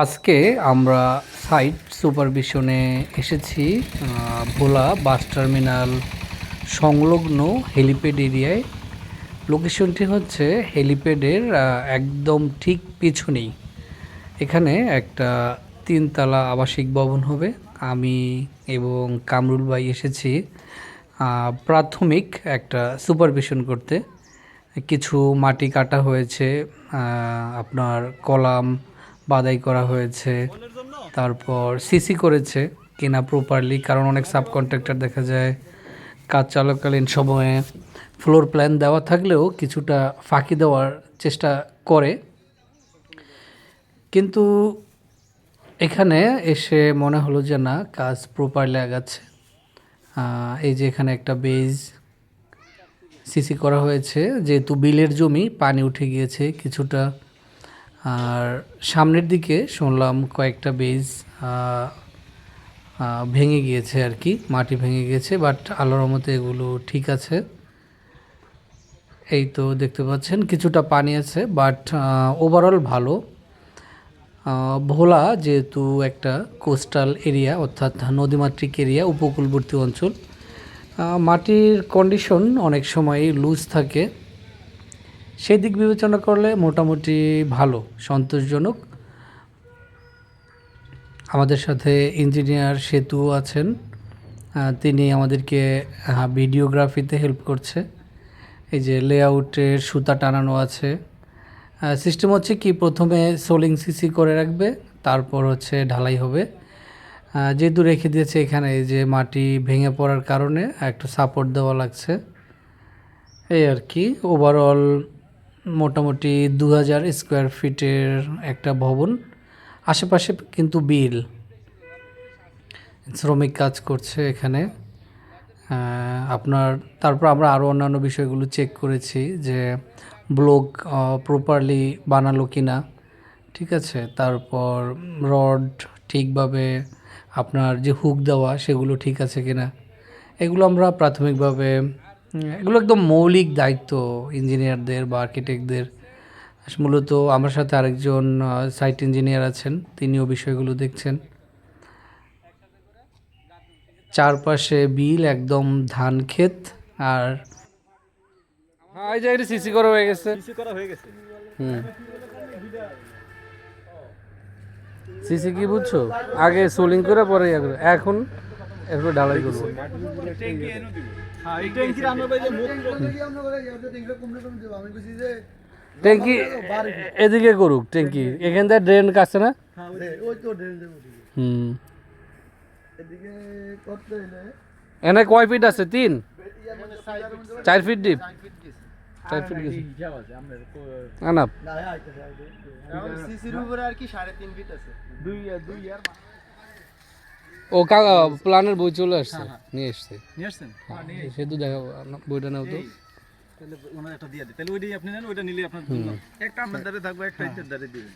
আজকে আমরা সাইট সুপারভিশনে এসেছি ভোলা বাস টার্মিনাল সংলগ্ন হেলিপ্যাড এরিয়ায়। লোকেশনটি হচ্ছে হেলিপ্যাডের একদম ঠিক পিছনেই। এখানে একটা তিনতলা আবাসিক ভবন হবে। আমি এবং কামরুল ভাই এসেছি প্রাথমিক একটা সুপারভিশন করতে। কিছু মাটি কাটা হয়েছে আপনার কলাম বাদাই করা হয়েছে, তারপর সিসি করেছে কিনা প্রপারলি কারণ অনেক সাব কন্ট্রাক্টর দেখা যায় কাজ চালকালীন সময়ে ফ্লোর প্ল্যান দেওয়া থাকলেও কিছুটা ফাঁকি দেওয়ার চেষ্টা করে। কিন্তু এখানে এসে মনে হলো যে না, কাজ প্রপারলি আগাচ্ছে। এই যে এখানে একটা বেজ সিসি করা হয়েছে, যেহেতু বিলের জমি, পানি উঠে গিয়েছে কিছুটা। আর সামনের দিকে শুনলাম কয়েকটা বেজ ভেঙে গিয়েছে আর কি, মাটি ভেঙে গিয়েছে বাট আল্লাহর মতে এগুলো ঠিক আছে। এই তো দেখতে পাচ্ছেন, কিছুটা পানি আছে বাট ওভারঅল ভালো। ভোলা যেহেতু একটা কোস্টাল এরিয়া অর্থাৎ নদীমাতৃক এরিয়া উপকূলবর্তী অঞ্চল মাটির কন্ডিশন অনেক সময় লুজ থাকে। সেই দিক বিবেচনা করলে মোটামুটি ভালো, সন্তোষজনক। আমাদের সাথে ইঞ্জিনিয়ার সেতু আছেন। তিনি আমাদেরকে ভিডিওগ্রাফিতে হেল্প করছে। এই যে লেআউটের সুতা টানানো আছে। সিস্টেম হচ্ছে কি, প্রথমে সোলিং সিসি করে রাখবে, তারপর হচ্ছে ঢালাই হবে। যেহেতু রেখে দিয়েছে এখানে, এই যে মাটি ভেঙে পড়ার কারণে একটু সাপোর্ট দেওয়া লাগছে। এই আর কি ওভারঅল মোটামুটি দু হাজার স্কোয়ার ফিটের একটা ভবন, আশেপাশে কিন্তু বিল। শ্রমিক কাজ করছে এখানে। আপনার, তারপর আমরা আরও অন্যান্য বিষয়গুলো চেক করেছি যে ব্লক প্রপারলি বানালো কি না ঠিক আছে? তারপর রড ঠিকভাবে আপনার যে হুক দেওয়া, সেগুলো ঠিক আছে কিনা? এগুলো আমরা প্রাথমিকভাবে এগুলো একদম মৌলিক দায়িত্ব ইঞ্জিনিয়ারদের বা আর্কিটেক্টদের। মূলত আমার সাথে আরেকজন সাইট ইঞ্জিনিয়ার আছেন তিনিও বিষয়গুলো দেখছেন। চারপাশে বিল একদম ধান ক্ষেত আর হ্যাঁ এই যে এটা সিসি করা হয়ে গেছে। করা হয়ে গেছে। হুম। সিসি কি বুঝছ? আগে সোলিং করে পরে এখন এরপর ঢালাই করব। হ্যাঁ ট্যাঙ্কি এদিকে করুক ট্যাঙ্কি। এখান থেকে ড্রেন কাছে না? হুম। এনে কয় ফিট আছে? তিন? চার ফিট ডিপ চার ফিট গেছে। না না সিসির উপরে আর কি সাড়ে তিন ফিট আছে। দুই দুই ইয়ার ও প্ল্যানের বই চলে আসছে। নিয়ে এসছে নিয়ে আসছেন? সেতু দেখা বইটা নাও তো। তাহলে ওনার একটা দিয়ে দিই তাহলে ওইটাই আপনি নেন ওইটা নিলে আপনার জন্য একটা আপনার দ্বারে থাকবে একটা ইচ্ছের দ্বারে দিবেন।